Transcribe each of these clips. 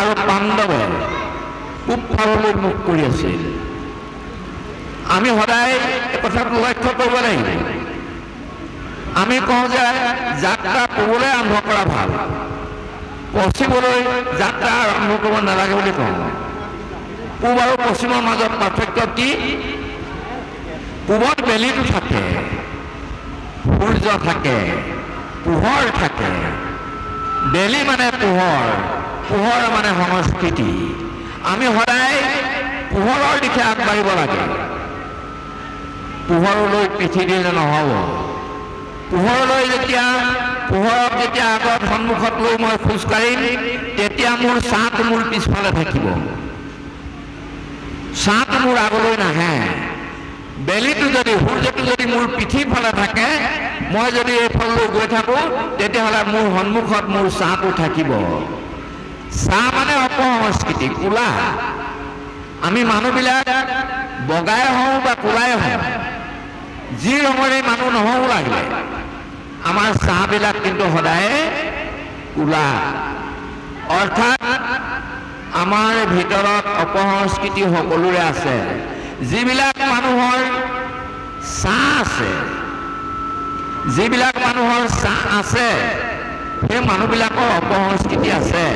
আৰু পাণ্ডৱে পূব ফাললৈ মুখ কৰি আছিল আমি সদায় কথাটো লক্ষ্য কৰিব লাগিব আমি কওঁ যে যাত্ৰা পূবলৈ আৰম্ভ কৰা ভালো। পশ্চিমলৈ যাত্ৰা আৰম্ভ কৰিব নালাগে বুলি কওঁ। পূব আৰু পশ্চিমৰ মাজত পাৰ্থক্য কি? পূবত বেলিটো থাকে, সূৰ্য থাকে, পোহৰ থাকে। বেলি মানে পোহৰ। পোহৰ মানে সংস্কৃতি। আমি সদায় পোহৰৰ দিশে আগবাঢ়িব লাগে। পোহৰলৈ পিঠি দিলে নহ'ব। পোহৰলৈ যেতিয়া, পোহৰক যেতিয়া আগত সন্মুখত লৈ মই খোজকাঢ়িম তেতিয়া মোৰ ছাঁটো মোৰ পিছফালে থাকিব। ছাঁটো মোৰ আগলৈ নাহে। বেলিটো যদি, সূৰ্যটো যদি মোৰ পিঠিৰ ফালে থাকে, মই যদি এইফাললৈ গৈ থাকোঁ, তেতিয়াহ'লে মোৰ সন্মুখত মোৰ ছাঁটো থাকিব। ছাঁ মানে অপসংস্কৃতি, কোলা। আমি মানুহবিলাক বগাই হওঁ বা কোলাই হওঁ, যি ৰঙৰে মানুহ নহওঁ লাগিলে, আমাৰ ছাঁবিলাক কিন্তু সদায় কোলা। অৰ্থাৎ আমাৰ ভিতৰত অপসংস্কৃতি সকলোৰে আছে। যিবিলাক মানুহৰ ছাঁ আছে, যিবিলাক মানুহৰ ছাঁ আছে, সেই মানুহবিলাকৰ অপসংস্কৃতি আছে।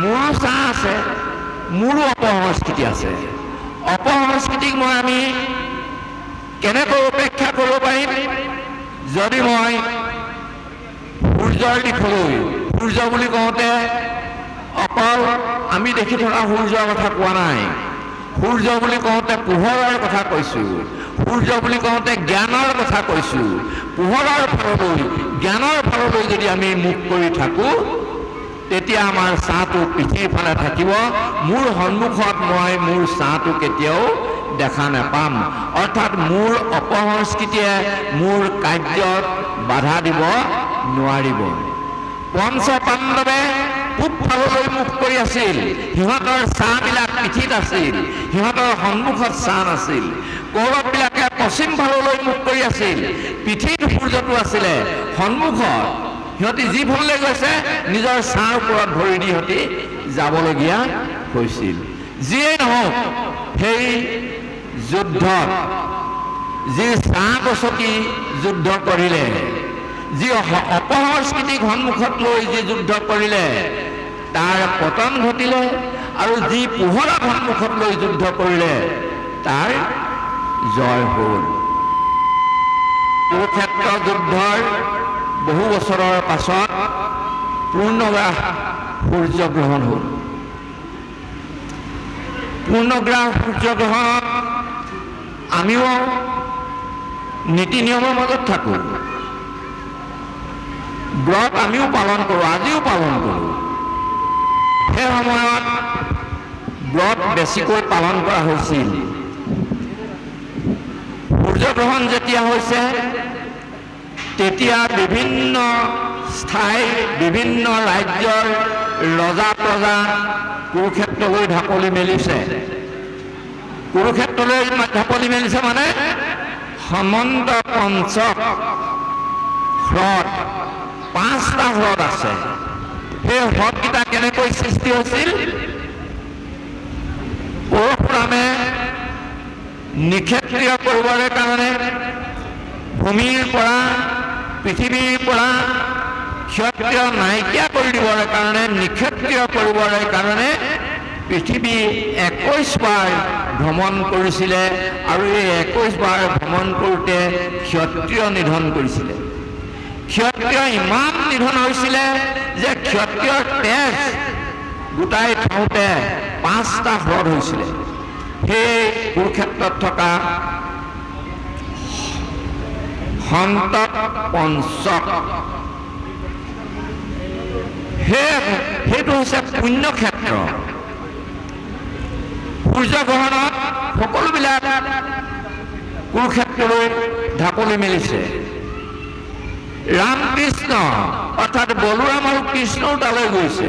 মোৰো ছাঁ আছে মোৰো অপসংস্কৃতি আছে। অপসংস্কৃতিক মই আমি কেনেকৈ উপেক্ষা কৰিব পাৰিম? যদি মই সূৰ্যৰ দিশলৈ, সূৰ্য বুলি কওঁতে অকল আমি দেখি থকা সূৰ্যৰ কথা কোৱা নাই। সূৰ্য বুলি কওঁতে পোহৰৰ কথা কৈছোঁ। সূৰ্য বুলি কওঁতে জ্ঞানৰ কথা কৈছোঁ। পোহৰৰ ফাললৈ জ্ঞানৰ ফাললৈ যদি আমি মুখ কৰি থাকোঁ তেতিয়া আমাৰ ছাঁটো পিঠিৰ ফালে থাকিব। মোৰ সন্মুখত মই মোৰ ছাঁটো কেতিয়াও দেখা নাপাম। অৰ্থাৎ মোৰ অপসংস্কৃতিয়ে মোৰ কাৰ্যত বাধা দিব, নোৱাৰিব। পঞ্চ পাণ্ডৱে পূব ফাললৈ মুখ কৰি আছিল। সিহঁতৰ ছাঁবিলাক পিঠিত আছিল। সিহঁতৰ সন্মুখত ছাঁ নাছিল। কৌৰৱবিলাকে পশ্চিম ফাললৈ মুখ কৰি আছিল। পিঠিত সূৰ্যটো আছিলে। সন্মুখত সিহঁতি যিফালে গৈছে, নিজৰ ছাঁৰ ওপৰত ভৰি দি সিহঁতি যাবলগীয়া হৈছিল। যিয়েই নহওক, সেই যুদ্ধত, যি ছাঁ গছকি যুদ্ধ কৰিলে, যি অপসংস্কৃতিক সন্মুখত লৈ যি যুদ্ধ কৰিলে, তাৰ পতন ঘটিলে আৰু যি পোহৰক সন্মুখত লৈ যুদ্ধ কৰিলে, তাৰ জয় হ'ল। কুৰুক্ষেত্ৰ যুদ্ধৰ বহু বছৰৰ পাছত পূৰ্ণগ্ৰাস সূৰ্যগ্ৰহণ হ'ল। পূৰ্ণগ্ৰাস সূৰ্যগ্ৰহণত আমিও নীতি নিয়মৰ মাজত থাকোঁ। ব্ৰত আমিও পালন কৰোঁ, আজিও পালন কৰোঁ। সেই সময়ত ব্ৰত বেছিকৈ পালন কৰা হৈছিল। সূৰ্যগ্ৰহণ যেতিয়া হৈছে তেতিয়া বিভিন্ন ঠাই বিভিন্ন ৰাজ্যৰ ৰজা প্ৰজা কুৰুক্ষেত্ৰলৈ ঢাপলি মেলিছে। কুৰুক্ষেত্ৰলৈ ঢাপলি মেলিছে মানে সমন্ত পঞ্চক হ্ৰদ, পাঁচটা হ্ৰদ আছে। সেই হ্ৰদকেইটা কেনেকৈ সৃষ্টি হৈছিল? পৰশুৰামে নিক্ষেত্ৰীয় কৰিবৰ কাৰণে ভূমিৰ পৰা পৃথিৱীৰ পৰা ক্ষত্ৰিয় নাইকিয়া কৰি দিবৰ কাৰণে নিক্ষেত্ৰীয় কৰিবৰ কাৰণে পৃথিৱী একৈশ বাৰ ভ্ৰমণ কৰিছিলে আৰু এই একৈশ বাৰ ভ্ৰমণ কৰোঁতে ক্ষত্ৰিয় নিধন কৰিছিলে। ক্ষত্ৰিয় ইমান নিধন হৈছিলে যে ক্ষত্ৰিয়ৰ তেজ গোটাই থওঁতে পাঁচটা হ্ৰদ হৈছিলে। সেই কুৰুক্ষেত্ৰত থকা সন্তক পঞ্চক। সেই সেইটো হৈছে পুণ্যক্ষেত্ৰ। সূৰ্যগ্ৰহণত সকলোবিলাক কুৰুক্ষেত্ৰলৈ ঢাপলি মেলিছে। ৰামকৃষ্ণ, অৰ্থাৎ বলোৰাম আৰু কৃষ্ণও তালৈ গৈছে।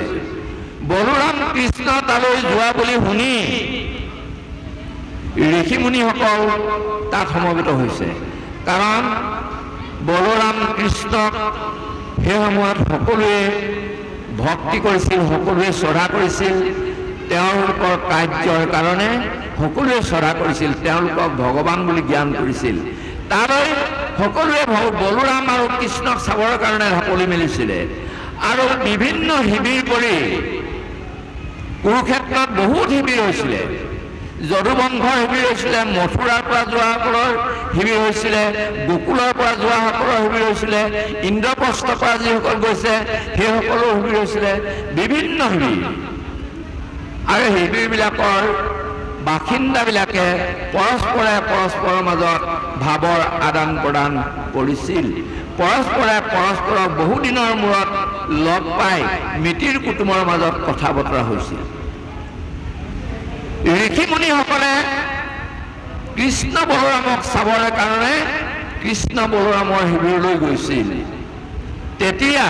বলোৰাম কৃষ্ণ তালৈ যোৱা বুলি শুনি ঋষিমুনিসকল তাত সমবেত হৈছে। কাৰণ বলোৰাম কৃষ্ণক সেই সময়ত সকলোৱে, ভক্তি কৰিছিল, সকলোৱে শ্ৰদ্ধা কৰিছিল, তেওঁলোকৰ কাৰ্যৰ কাৰণে সকলোৱে শ্ৰদ্ধা কৰিছিল, তেওঁলোকক ভগৱান বুলি জ্ঞান কৰিছিল। তালৈ সকলোৱে বলোৰাম আৰু কৃষ্ণক চাবৰ কাৰণে ঢাপলি মেলিছিলে। আৰু বিভিন্ন শিবিৰ কৰি কুৰুক্ষেত্ৰত বহুত শিবিৰ হৈছিলে। যদুবংশৰ শিবিৰ হৈছিলে, মথুৰাৰ পৰা যোৱাসকলৰ শিবিৰ হৈছিলে, গোকুলৰ পৰা যোৱাসকলৰ শিবিৰ হৈছিলে, ইন্দ্ৰপ্ৰস্থৰ পৰা যিসকল গৈছে সেইসকলৰ শিবিৰ হৈছিলে, বিভিন্ন শিবিৰ আৰু শিবিৰবিলাকৰ বাসিন্দাবিলাকে পৰস্পৰে পৰস্পৰৰ মাজত ভাৱৰ আদান প্ৰদান কৰিছিল। পৰস্পৰে পৰস্পৰক বহুদিনৰ মূৰত লগ পাই মিতিৰ কুটুমৰ মাজত কথা বতৰা হৈছিল। ঋষিমুনিসকলে কৃষ্ণ বলোৰামক চাবৰ কাৰণে কৃষ্ণ বলোৰামৰ শিবিৰলৈ গৈছিল। তেতিয়া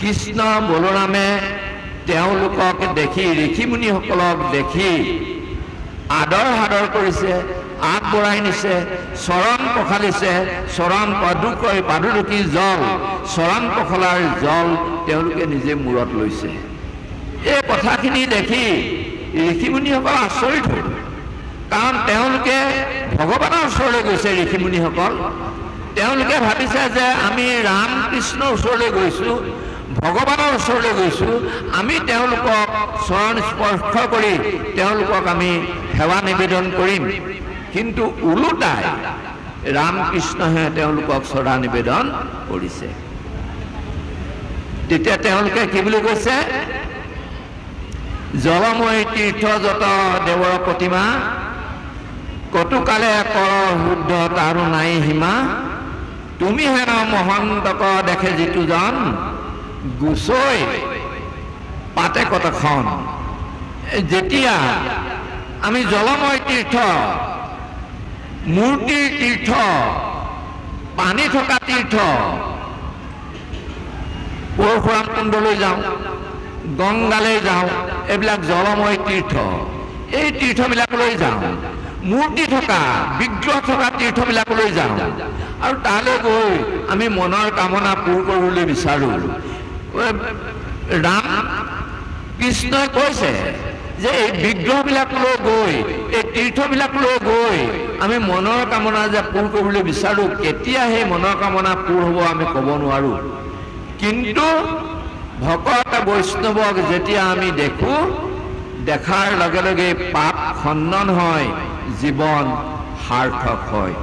কৃষ্ণ বলোৰামে তেওঁলোকক দেখি ঋষিমুনিসকলক দেখি আদৰ সাদৰ কৰিছে, আগবঢ়াই নিছে, চৰণ পখালিছে, চৰণ পাদুকৈ পাদুদুকি জল, চৰণ পখলাৰ জল তেওঁলোকে নিজে মূৰত লৈছে। এই কথাখিনি দেখি ঋষিমুনিসকল আচৰিত হ'ল কাৰণ তেওঁলোকে ভগৱানৰ ওচৰলৈ গৈছে ঋষিমুনিসকল। তেওঁলোকে ভাবিছে যে আমি ৰাম কৃষ্ণৰ ওচৰলৈ গৈছোঁ, ভগৱানৰ ওচৰলৈ গৈছোঁ, আমি তেওঁলোকক চৰণ স্পৰ্শ কৰি তেওঁলোকক আমি সেৱা নিবেদন কৰিম। কিন্তু ওলোটাই ৰামকৃষ্ণহে তেওঁলোকক শ্ৰদ্ধা নিবেদন কৰিছে। তেতিয়া তেওঁলোকে কি বুলি কৈছে? জলময় তীৰ্থ যত দেৱৰ প্ৰতিমা। কটুকালে কৰ শুদ্ধ তাৰো নাই সীমা। তুমি হেন মহন্তক দেখে যিটো জন। গুচৈ পাতে কতখন। যেতিয়া আমি জলময় তীৰ্থ, মূৰ্তিৰ তীৰ্থ, পানী থকা তীৰ্থ, পৰশুৰাম কুণ্ডলৈ যাওঁ। গংগালৈ যাওঁ এইবিলাক জলময় তীৰ্থ এই তীৰ্থবিলাকলৈ যাওঁ। মূৰ্তি থকা, বিগ্ৰহ থকা তীৰ্থবিলাকলৈ যাওঁ। আৰু তালৈ গৈ আমি মনৰ কামনা পূৰ কৰিবলৈ বিচাৰোঁ। ৰাম কৃষ্ণই কৈছে যে এই বিগ্ৰহবিলাকলৈ গৈ, এই তীৰ্থবিলাকলৈ গৈ আমি মনৰ কামনা যে পূৰ কৰিবলৈ বিচাৰোঁ কেতিয়া সেই মনৰ কামনা পূৰ হ'ব আমি ক'ব নোৱাৰোঁ। কিন্তু ভকত বৈষ্ণৱক যেতিয়া আমি দেখোঁ দেখাৰ লগে লগে পাপ খণ্ডন হয় জীৱন সাৰ্থক হয়।